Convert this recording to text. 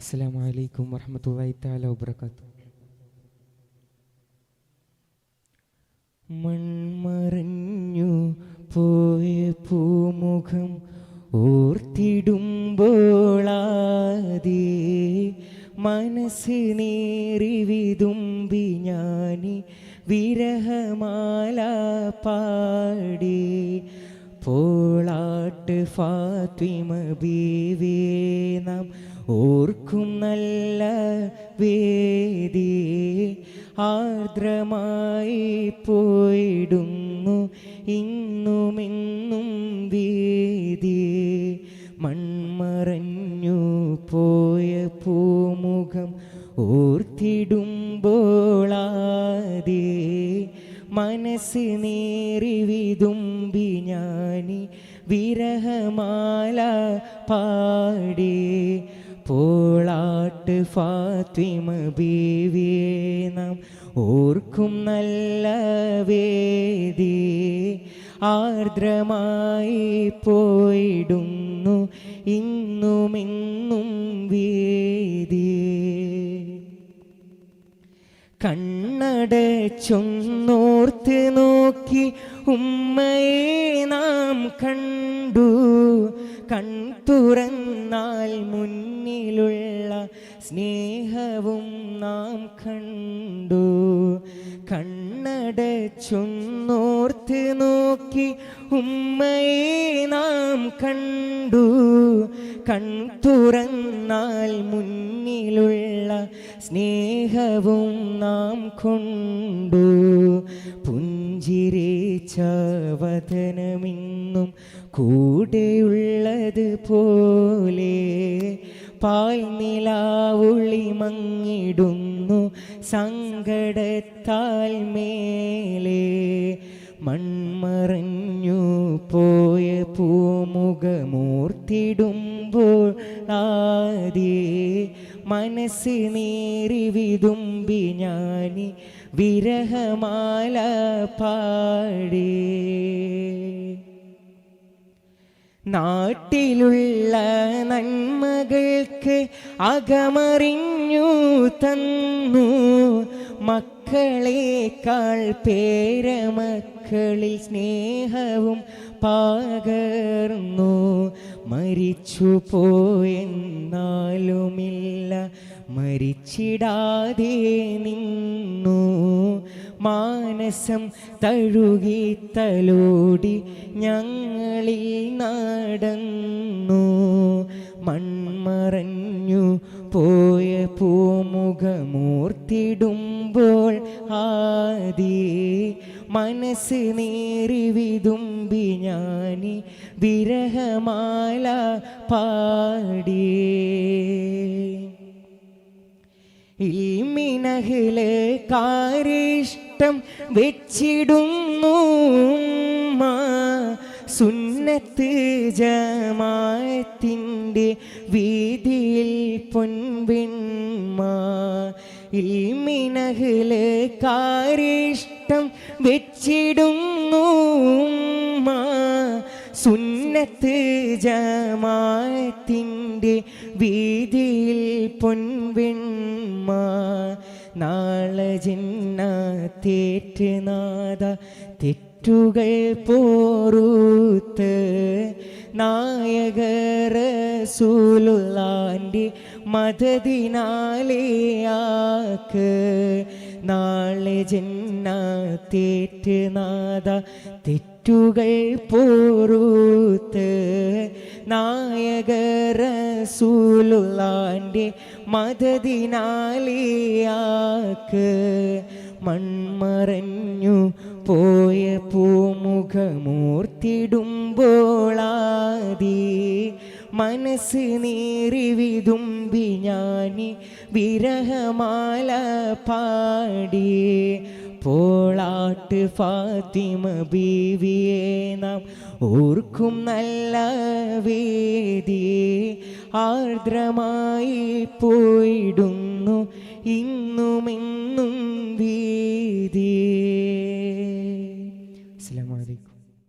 അസ്സാം വലൈക്കും വറഹമത്തല്ലാഹി തആല വബറകാത്തു മൺമറഞ്ഞു പോയ പൂമുഖം ഓർത്തിടുമ്പോളാതേ മനസ്സ് നേറി വിതുമ്പി ഞാനി വിരഹമാല പാടി പോളാട്ട് ഫാത്തിമ ബീവേ നാം ഓർക്കും നല്ല വേദി. ആർദ്രമായി പോയിടുന്നു ഇന്നുമെന്നും വേദി മൺമറഞ്ഞു പോയ പൂമുഖം ഓർത്തിടുമ്പോളാതെ മനസ്സ് നേറി ഫാത്തിമ ബീവിയെ നാം ഓർക്കും നല്ല വേദി. ആർദ്രമായി പോയിടുന്നു ഇന്നുമിന്നും വേദി കണ്ണടച്ചൊന്നോർത്ത് നോക്കി ഉമ്മയെ നാം കണ്ടു. കൺ തുറന്നാൽ മുന്നിലുള്ള സ്നേഹവും നാം കണ്ടു. കണ്ണടച്ചൊന്നോർത്ത് നോക്കി ഉമ്മയെ നാം കണ്ടു. കൺ തുറന്നാൽ മുന്നിലുള്ള സ്നേഹവും നാം കൊണ്ടു. പുഞ്ചിരേച്ചവതനമിന്നും കൂടെയുള്ളത് പോലെ പാൽ നിലാവുളി മങ്ങിടുന്നു സങ്കടത്താൽ മേലെ. മൺമറഞ്ഞു പോയ പൂമുഖമൂർത്തിടുമ്പോൾ ആദ്യേ മനസ്സ് നേറി വിതുമ്പി ഞാനി വിരഹമാല പാടേ. നാട്ടിലുള്ള നന്മകൾക്ക് അകമറിഞ്ഞു തന്നു. മക്കളേക്കാൾ പേരമക്കളിൽ സ്നേഹവും പകർന്നു. മരിച്ചു പോയെന്നാലുമില്ല മരിച്ചിടാതെ നിന്നു. മാനസം തഴുകി തലോടി ഞങ്ങളിൽ നടന്നു. മൺമറഞ്ഞു പോയ പൂമുഖമൂർത്തിടുമ്പോൾ ആദ്യേ മനസ്സ് നേറി വിതുമ്പി ഞാനി വിരഹമാല പാടിയേ ഇൽമിനഹിൽ കാരിഷ്ടം വെച്ചിടുന്നു. സുന്നത്ത് ജമാത്തിന്റെ വീതിയിൽ ഇൽമിനഹിൽ കാരിഷ്ടം വെച്ചിടുന്നു. സുന്നത്ത് ജമാത്തിന്റെ വീതിയിൽ പൊൻവെൺമ നാളെ ജിന്ന തേറ്റ് നാദ തെറ്റുകൾ പോറൂത്ത് നായകരസൂലുള്ളാന്റെ മതദിനാലിയാക്ക് നാളെ ജിന്ന തേറ്റ് നാദ തെറ്റുകൾ പോറൂത്ത്. നായകരസൂലുള്ളാന്റെ മതദിനാലിയാക്ക് മൺമറഞ്ഞു പോയ പൂമുഖമൂർത്തിടുമ്പോളാദി മനസ്സ് നേറി വിതുമ്പി ഞാനി വിരഹമാല പാടി പോളാട്ട് ഫാത്തിമ ബീവിയെ നാം ഓർക്കും നല്ല വേദി ആർദ്രമായി പോയിടുന്നു ഇന്നുമെന്നും വീ